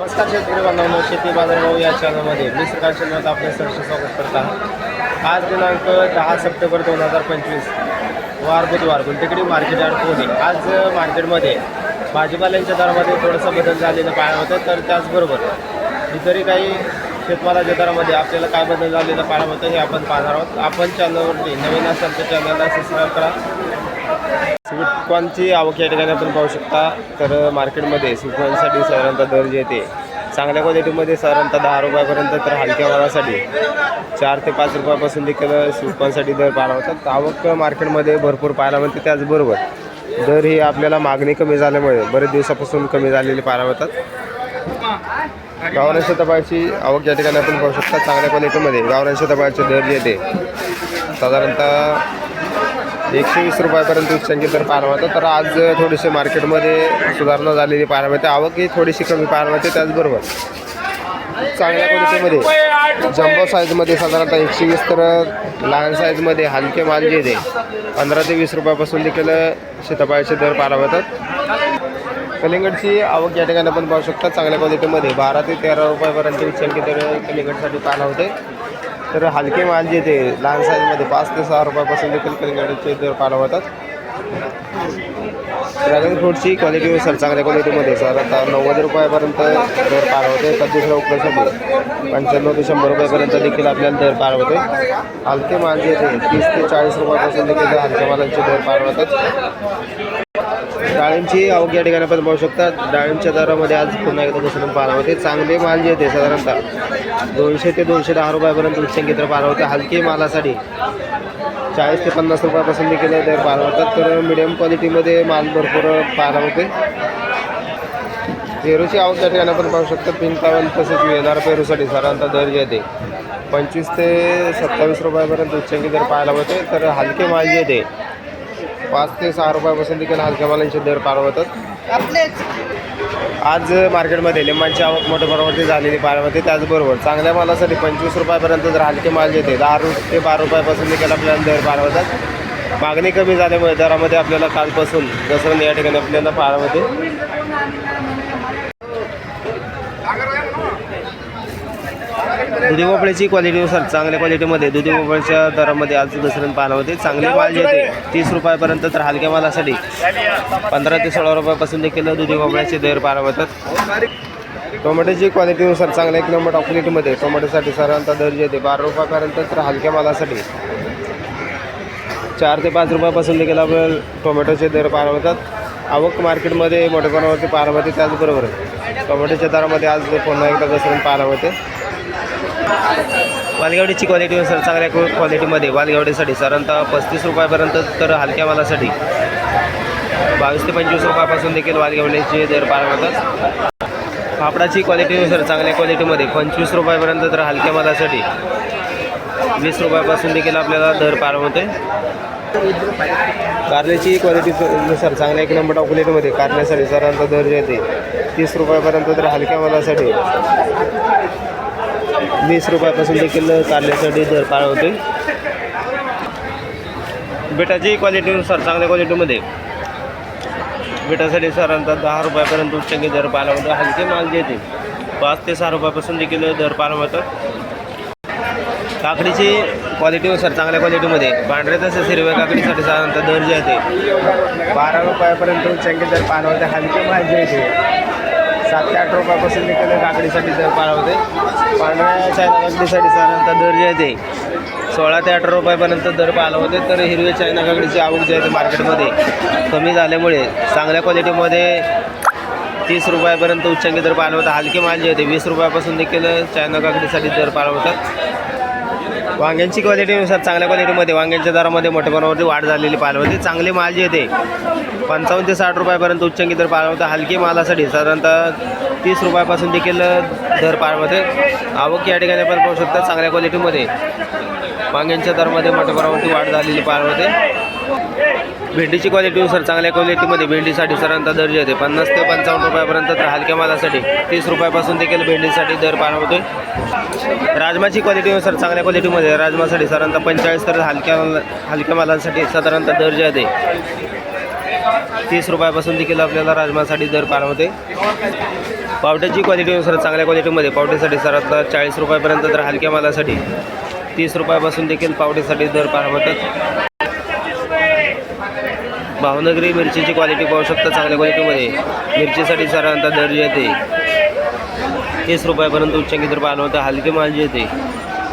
नमस्कार शेतकरी बांधवांनो शेती बाजारभाव या चॅनलमध्ये मी सकाळ चॅनलमध्ये आपले सहर्ष स्वागत करत आज दिनांक दहा सप्टेंबर दोन हजार पंचवीस वार बुधवार गुंटेकडी मार्केट यार्ड पोहोचले आज मार्केटमध्ये भाजीपाल्यांच्या दरामध्ये थोडासा बदल झालेला पाहायला होतं तर त्याचबरोबर इतरही काही शेतमालाच्या दरामध्ये आपल्याला काय बदल झालेला पाहायला होतं हे आपण पाहणार आहोत. आपण चॅनलवरती नवीन असाल तर चॅनलला सबस्क्राईब करा. स्वीटकॉर्नची आवक या ठिकाणी आपण पाहू शकता. तर मार्केटमध्ये स्वीटकॉर्नसाठी साधारणतः दर जे येते चांगल्या क्वालिटीमध्ये साधारणतः दहा रुपयापर्यंत तर हलक्या वारासाठी चार ते पाच रुपयापासून देखील स्वीटकॉर्नसाठी दर पाहायला होतात आवक मार्केटमध्ये भरपूर पाहायला मिळते. त्याचबरोबर दर ही आपल्याला मागणी कमी झाल्यामुळे बरेच दिवसापासून कमी झालेली पाहायला मिळतात. गावरांच्या शतपाची आवक या ठिकाणी आपण पाहू शकता. चांगल्या क्वालिटीमध्ये गावरांच्या शतपाचे दर जे येते साधारणतः एकशे वीस रुपयापर्यंत उच्चांकी दर पाहायला मिळतं. तर आज थोडीशी मार्केटमध्ये सुधारणा झालेली पाहायला मिळते. आवक ही थोडीशी कमी पाहायला मिळते त्याचबरोबर चांगल्या क्वालिटीमध्ये जम्बो साईजमध्ये साधारणतः एकशे वीस तर लहान साईजमध्ये हलके माल जे येते पंधरा ते वीस रुपयापासून देखील शेतपाळ्याचे दर पाहायला मिळतात. कलिंगडची आवक या ठिकाणी आपण पाहू शकता. चांगल्या क्वालिटीमध्ये बारा ते तेरा रुपयापर्यंत उच्चांकी दर कलिंगडसाठी पाहायला होते. तर हलके माल जे ते लहान साईजमध्ये पाच ते सहा रुपयापासून देखील कलिंगडचे दर पाहायला होतात ड्रॅगन फ्रूटची क्वालिटीनुसार चांगल्या क्वालिटीमध्ये सर आता नव्वद रुपयापर्यंत दर पार होते तर दुसऱ्या उपलब्धसाठी पंच्याण्णव ते शंभर रुपयापर्यंत देखील आपल्याला दर पार होते हलके माल जे ते तीस ते चाळीस रुपयापासून देखील हलक्या मालांचे दर पार होतात डाळींची आवक या ठिकाणी आपण पाहू शकता. डाळींच्या दरामध्ये आज पुन्हा एकदा घसरून पाहायला होते चांगले माल जे ते साधारणतः दोनशे ते दोनशे दहा रुपयापर्यंत उच्चांकी तर पारवतं होते मालासाठी चाळीस ते पन्नास रुपयापासून देखील ते पारवतात होतात. तर मिडियम क्वालिटीमध्ये माल भरपूर पाहायला होते पेरूची आवक त्या ठिकाणी आपण पाहू शकतो. पिंकावन तसेच येणार पेरूसाठी साधारणतः दर येते पंचवीस ते सत्तावीस रुपयापर्यंत उच्चंकी दर पाहायला होते तर हलके माल जे ते पाच ते सहा रुपयापासून देखील हलक्या मालांचे दर पार होतात आज मार्केटमध्ये लिंबांची आवक मोठ्या प्रमाणावरती झालेली होते त्याचबरोबर चांगल्या मालासाठी पंचवीस रुपयापर्यंत जर हलके माल येते दहा रु ते बारा रुपयापासून देखील आपल्याला दर पार होतात मागणी कमी झाल्यामुळे दरामध्ये आपल्याला कालपासून घसरण या ठिकाणी आपल्याला होते दुधी भोपळ्याची क्वालिटीनुसार चांगल्या क्वालिटीमध्ये दुधी भोपळ्याच्या दरामध्ये आज घसरण पाहायला होते. चांगले माल जे तीस रुपयापर्यंत तर हलक्या मालासाठी. पंधरा ते सोळा रुपयापासून देखील दुधी भोपळ्याचे दर पाहायला होतात टोमॅटोची क्वालिटीनुसार चांगल्या एक नंबर क्वालिटीमध्ये टोमॅटोसाठी सर्वांचा दर येते बारा रुपयापर्यंत तर हलक्या मालासाठी. चार ते पाच रुपयापासून देखील आपल्याला टोमॅटोचे दर पाहायला आवक मार्केटमध्ये मोठ्या प्रमाणावरती पाहायला होते त्याचबरोबर. टोमॅटोच्या दरामध्ये आज पुन्हा एकदा घसरून पाहायला होते वालगावडीची क्वालिटीनुसार चांगल्या क्वालिटीमध्ये वालगावडीसाठी साधारणतः पस्तीस रुपयापर्यंत तर हलक्या मालासाठी. बावीस ते पंचवीस रुपयापासून देखील वालगावडीचे दर पार होतात पापडाची क्वालिटीनुसार चांगल्या क्वालिटीमध्ये पंचवीस रुपयापर्यंत तर हलक्या मालासाठी. वीस रुपयापासून देखील आपल्याला दर पार होते कारल्याची क्वालिटीनुसार चांगल्या एक नंबर क्वालिटीमध्ये कारल्यासाठी साधारणतः दर जे येते. तीस रुपयापर्यंत तर हलक्या मालासाठी. वीस रुपयापासून देखील कारल्यासाठी दर पाळ होते बेटाची क्वालिटीनुसार चांगल्या क्वालिटीमध्ये. बेटासाठी साधारणतः दहा रुपयापर्यंत उच्चांकी दर पाहायला होतं हलके माल जे येते पाच ते सहा रुपयापासून देखील दर पाहायला होतं काकडीची क्वालिटीनुसार चांगल्या क्वालिटीमध्ये. पांढऱ्या तसेच हिरव्या काकडीसाठी साधारणतः दर जे आहे बारा रुपयापर्यंत उच्चांकी दर पाहायला होते हलके माल जे येते सात ते आठ रुपयापासून देखील काकडीसाठी दर पाहायला होते पांढऱ्या चायना काकडीसाठी साधारणतः दर जे आहे ते. सोळा ते अठरा रुपयापर्यंत दर पाहायला होते तर हिरव्या चायना काकडीची आवक जी आहे ते मार्केटमध्ये कमी झाल्यामुळे चांगल्या क्वालिटीमध्ये तीस रुपयापर्यंत उच्चांकी दर पाहायला होता. हलके माल जे होते वीस रुपयापासून देखील चायना काकडीसाठी दर पाहायला होतात. वांग्यांची क्वालिटीनुसार चांगल्या क्वालिटीमध्ये वांग्यांच्या दरामध्ये मोठ्या प्रमाणावरती वाढ झालेली पाहायला होती चांगले माल जे येते पंचावन्न ते साठ रुपयापर्यंत उच्चांकी दर पाहायला होता हलके मालासाठी साधारणतः तीस रुपयापासून देखील दर पाहायला आवक या ठिकाणी आपण पाहू शकता चांगल्या क्वालिटीमध्ये वांग्यांच्या दरामध्ये मोठ्या प्रमाणावरती वाढ झालेली पाहायला होते भेंडीची क्वालिटीनुसार चांगल्या क्वालिटीमध्ये भेंडीसाठी साधारणतः दर जे येते पन्नास ते पंचावन्न रुपयापर्यंत तर हलक्या मालासाठी तीस रुपयापासून देखील भेंडीसाठी दर पाहायला होते राजमाची क्वालिटीनुसार चांगल्या क्वालिटीमध्ये राजमासाठी साधारणतः पंचेचाळीस तर हलक्या हलक्या मालांसाठी साधारणतः दर जे आहे तीस रुपयापासून देखील आपल्याला राजमासाठी दर पाहायला होते पावट्याची क्वालिटीनुसार चांगल्या क्वालिटीमध्ये पावट्यासाठी सरांचा चाळीस रुपयापर्यंत तर हलक्या मालासाठी तीस रुपयापासून देखील पावटीसाठी दर पाहावतात भावनगरी मिरचीची क्वालिटी पाहू शकता चांगल्या क्वालिटीमध्ये मिरचीसाठी साधारणतः दर जे येते तीस रुपयापर्यंत उच्चांकी दर पाहायला होता हलके माल जे येते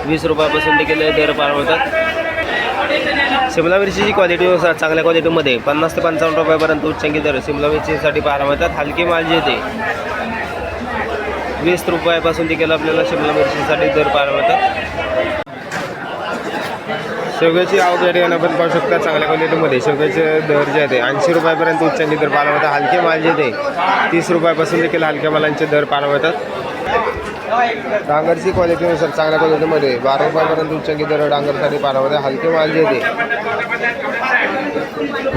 वीस रुपयापासून देखील दर पाहायला होतात शिमला मिरचीची क्वालिटी चांगल्या क्वालिटीमध्ये पन्नास ते पंचावन्न रुपयापर्यंत उच्चांकी दर शिमला मिरचीसाठी पाहायला मिळतात हलके माल जे येते वीस रुपयापासून देखील आपल्याला शिमला मिरचीसाठी दर पाहायला मिळतात शेवग्याची आवक या आपण पाहू शकता चांगल्या क्वालिटीमध्ये शेवग्याचे दर जे आहे ऐंशी रुपयापर्यंत उच्चांकी दर पाहायला मिळतात हलके माल जे ते तीस रुपयापासून देखील हलक्या मालांचे दर पाहायला होतात डांगरची क्वालिटीनुसार चांगल्या क्वालिटीमध्ये बारा रुपयापर्यंत उच्चांकी दर डांगरसाठी पाहायला मिळतात हलके माल जे ते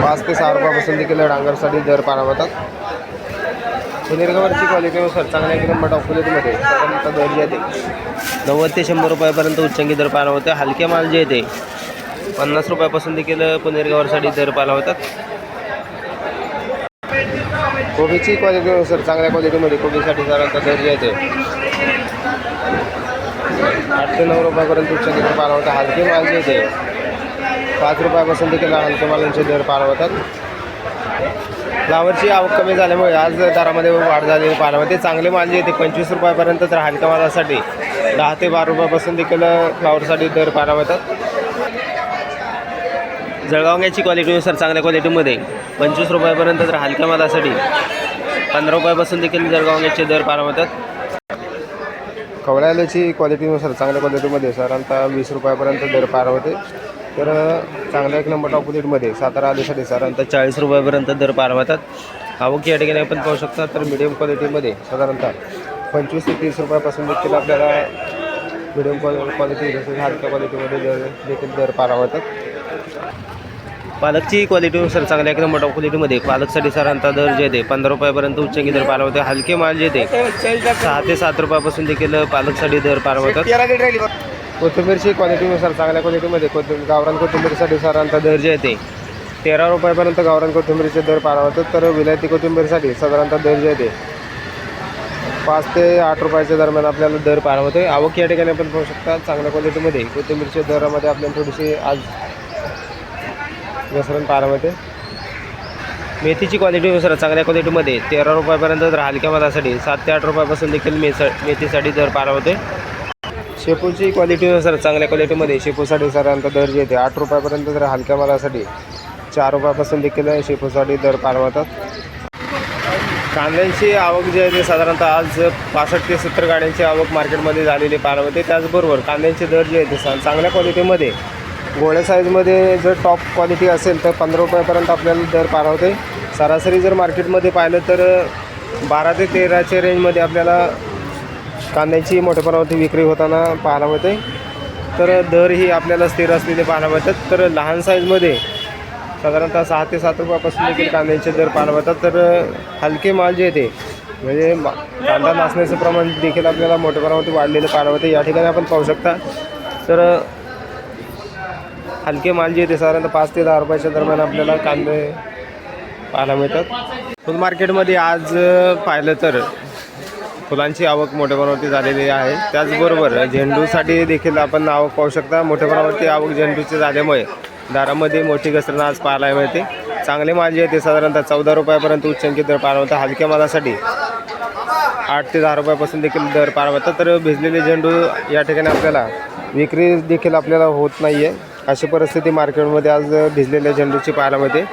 पाच ते सहा रुपयापासून देखील डांगरसाठी दर पाहायला होतात सुनिर्गवरची क्वालिटीनुसार चांगल्या एक नंबर टॉप क्वालिटीमध्ये साधारणतः दर जे आहे नव्वद ते शंभर रुपयापर्यंत उच्चांकी दर पाहायला होते हलके माल जे आहे पन्नास रुपयापासून देखील पुनेरगावरसाठी दर पाला होतात. कोबीची क्वालिटी सर चांगल्या क्वालिटीमध्ये कोबीसाठी साधारणतः दर जे आहे आठ ते नऊ रुपयापर्यंत उच्चांकी दर पाला होता हलके माल जे आहे ते पाच रुपयापासून देखील हलके मालांचे दर पाला होतात. फ्लावरची आवक कमी झाल्यामुळे आज दरामध्ये वाढ झालेली पाहायला. चांगले माल जे येते पंचवीस रुपयापर्यंत तर हलक्या मालासाठी दहा ते बारा रुपयापासून देखील फ्लावरसाठी दर पाहायला होतात. जळगावण्याची क्वालिटीनुसार चांगल्या क्वालिटीमध्ये पंचवीस रुपयापर्यंत तर हलक्या मालासाठी. पंधरा रुपयापासून देखील जळगावण्याचे दर पार होतात. कवळ्याची क्वालिटीनुसार चांगल्या क्वालिटीमध्ये साधारणतः वीस रुपयापर्यंत दर पार होते. तर चांगल्या एक नंबर टॉप क्वालिटीमध्ये सातारा आलीसाठी साधारणतः चाळीस रुपयापर्यंत दर पार होतात. आवक या ठिकाणी आपण पाहू शकता तर मिडियम क्वालिटीमध्ये साधारणतः पंचवीस ते तीस रुपयापासून देखील आपल्याला मिडियम क्वालिटी तसेच हलक्या क्वालिटीमध्ये दर देखील दर पार होतात. पालकची क्वालिटीनुसार चांगल्या एक नंबर टॉप क्वालिटीमध्ये पालकसाठी साधारणतः दर जे ते पंधरा रुपयापर्यंत उच्चांकी दर पार होते हलके माल जे ते सहा ते सात रुपयापासून देखील पालकसाठी दर पार होतात कोथिंबीरची क्वालिटीनुसार चांगल्या क्वालिटीमध्ये कोथिंबीर गावरान कोथिंबीरसाठी साधारणतः दर जे आहे ते तेरा रुपयापर्यंत गावरान कोथिंबीरचे दर पार होतात तर विलायती कोथिंबीरसाठी साधारणतः दर जे आहे ते पाच ते आठ रुपयाच्या दरम्यान आपल्याला दर पार होते आवक या ठिकाणी आपण पाहू शकता चांगल्या क्वालिटीमध्ये कोथिंबीरच्या दरामध्ये आपल्याला थोडीशी आज घसरण पारामध्ये मेथीची क्वालिटीनुसार चांगल्या क्वालिटीमध्ये तेरा रुपयापर्यंत तर हलक्या मधासाठी सात ते आठ रुपयापासून देखील मेस मेथीसाठी दर पार होते शेपूची क्वालिटीनुसार चांगल्या क्वालिटीमध्ये शेपूसाठी साधारणतः दर जे येते आठ रुपयापर्यंत तर हलक्या मालासाठी चार रुपयापासून देखील शेपूसाठी दर पार होतात कांद्यांची आवक जी आहे ते साधारणतः आज पासष्ट ते सत्तर गाड्यांची आवक मार्केटमध्ये झालेली पारवते त्याचबरोबर कांद्यांचे दर जे आहे ते चांगल्या क्वालिटीमध्ये गोळ्या साईजमध्ये जर टॉप क्वालिटी असेल तर पंधरा रुपयापर्यंत आपल्याला दर पार होते. सरासरी जर मार्केटमध्ये पाहिलं तर बारा ते तेराच्या रेंजमध्ये आपल्याला कांद्याची मोठ्या प्रमाणावरती विक्री होताना पाहायला मिळते. तर दर ही आपल्याला स्थिर असलेले पाहायला मिळतात. तर लहान साईजमध्ये साधारणतः सहा ते सात रुपयापासून देखील कांद्याचे दर पाहायला मिळतात. तर हलके माल जे येते म्हणजे कांदा नाचण्याचं प्रमाण देखील आपल्याला मोठ्या प्रमाणावरती वाढलेलं पाहायला मिळते. या ठिकाणी आपण पाहू शकता. तर हलके माल जे येते साधारणतः पाच ते दहा रुपयाच्या दरम्यान आपल्याला कांदे पाहायला मिळतात. फुल मार्केटमध्ये आज पाहिलं तर फुलांची आवक मोठ्या प्रमाणावरती झालेली आहे. त्याचबरोबर झेंडूसाठी देखील आपण आवक पाहू शकता. मोठ्या प्रमाणावरती आवक झेंडूची झाल्यामुळे दारामध्ये मोठी घसरण आज पाहायला मिळते. चांगले माल जे आहे ते साधारणतः चौदा रुपयापर्यंत उच्चांकित दर पाहायला होता हलक्या मालासाठी आठ ते दहा रुपयापासून देखील दर पार तर भिजलेले झेंडू या ठिकाणी आपल्याला विक्री देखील आपल्याला होत नाही आहे अशी परिस्थिती मार्केटमध्ये आज भिजलेल्या झेंडूची पाहायला मिळते.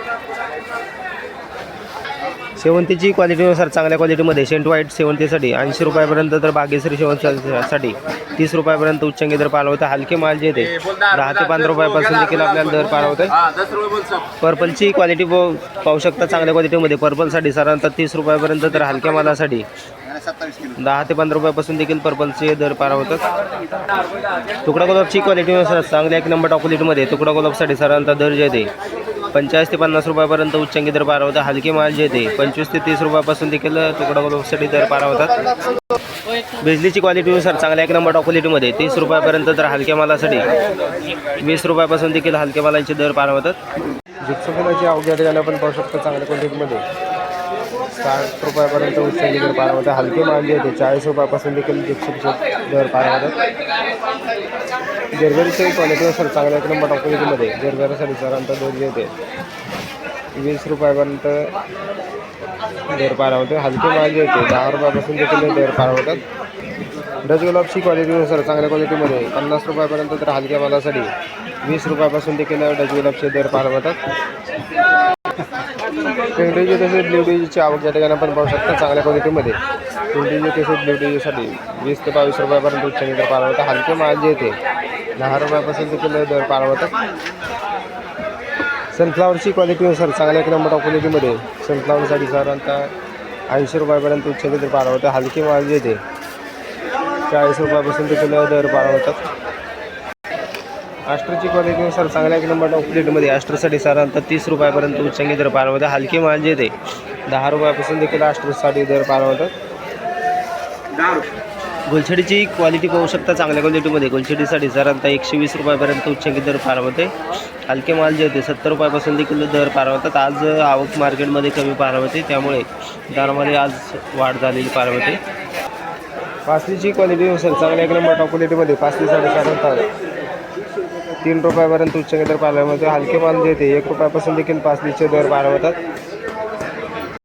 शेवंतीची क्वालिटीनुसार चांगल्या क्वालिटीमध्ये सेंट व्हाईट शेवंतीसाठी ऐंशी रुपयापर्यंत तर बागेश्वरी शेवंतीसाठी तीस रुपयापर्यंत उच्चांकी दर पाहायला होता हलके माल जे ते दहा ते पंधरा रुपयापासून देखील आपल्याला दर पाहायला होते पर्पलची क्वालिटी पाहू शकता चांगल्या क्वालिटीमध्ये. पर्पलसाठी साधारणतः तीस रुपयापर्यंत तर हलक्या मालासाठी दहा ते पंधरा रुपयापासून देखील पर्पलचे दर पार होतात तुकडा गुलाबची क्वालिटीनुसार चांगल्या एक नंबर टॉप क्वालिटीमध्ये तुकडा गुलाबसाठी साधारणतः दर जे येते पंचेचाळीस ते पन्नास रुपयापर्यंत उच्चांकी दर पार होता हलके माल जे येते पंचवीस ते तीस रुपयापासून देखील तुकडा गुलाबसाठी दर पार होतात. बिजलीची क्वालिटीनुसार चांगल्या एक नंबर टॉप क्वालिटीमध्ये तीस रुपयापर्यंत तर हलक्या मालासाठी वीस रुपयापासून देखील हलक्या मालांचे दर पार होतात. जिप्सो फुलाची अवघ्या ठिकाणी आपण पाहू शकतो चांगल्या क्वालिटीमध्ये साठ रुपयापर्यंत उच्चांची दर पार होतात हलके माल होते. चाळीस रुपयापासून देखील जिप्सचे दर पाहायला मिळतात जर्गरीचे क्वालिटीनुसार चांगल्या एक नंबर क्वालिटीमध्ये जर्गरीसाठी सरांचा दर जे येते वीस रुपयापर्यंत दर पार होते हलके माल होते. दहा रुपयापासून देखील दर पार होतात डच गुलाबची क्वालिटीनुसार चांगल्या क्वालिटीमध्ये पन्नास रुपयापर्यंत तर हलक्या मालासाठी वीस रुपयापासून देखील डच गुलाबचे दर पार होतात पेंडीचे तसेच ब्ल्यूडीची आवक या ठिकाणी आपण पाहू शकता चांगल्या क्वालिटीमध्ये पेंडीचे तसेच ब्ल्यूडीसाठी वीस ते बावीस रुपयापर्यंत उच्च मीटर पाहायला हलके माल जे येते दहा रुपयापासून देखील दर पाहायला मिळतात सनफ्लावरची क्वालिटीनुसार चांगल्या एक नंबर क्वालिटीमध्ये सनफ्लावरसाठी साधारणतः ऐंशी रुपयापर्यंत उच्च मीटर पाहायला हलके माल जे येते चाळीस रुपयापासून देखील दर पारवतात मिळतात क्वालिटी क्वालिटीनुसार चांगल्या एक नंबर टॉप प्लेटमध्ये साधारणतः तीस रुपयापर्यंत उच्चांगी दर पाहायला मिळतात हलकी माल जे ते दहा रुपयापासून देखील आस्ट्रोसाठी दर पाहायला मिळतात गुलछडीची क्वालिटी पाहू शकता चांगल्या क्वालिटीमध्ये गुलछडीसाठी साधारणतः एकशे वीस रुपयापर्यंत उच्चांकी दर पाहायला मिळते हलके माल जे होते सत्तर रुपयापासून देखील दर पाहायला मिळतात आज आवक मार्केटमध्ये कमी पाहायला मिळते त्यामुळे दरामध्ये आज वाढ झालेली पाहायला मिळते पासलीची क्वालिटीनुसार चांगल्या एक नंबर टॉप क्वालिटीमध्ये पासलीसाठी साधारणतः तीन रुपयापर्यंत उच्च दर पाहायला मिळते हलके माल जे एक रुपयापासून देखील पासलीचे दर पाहायला मिळतात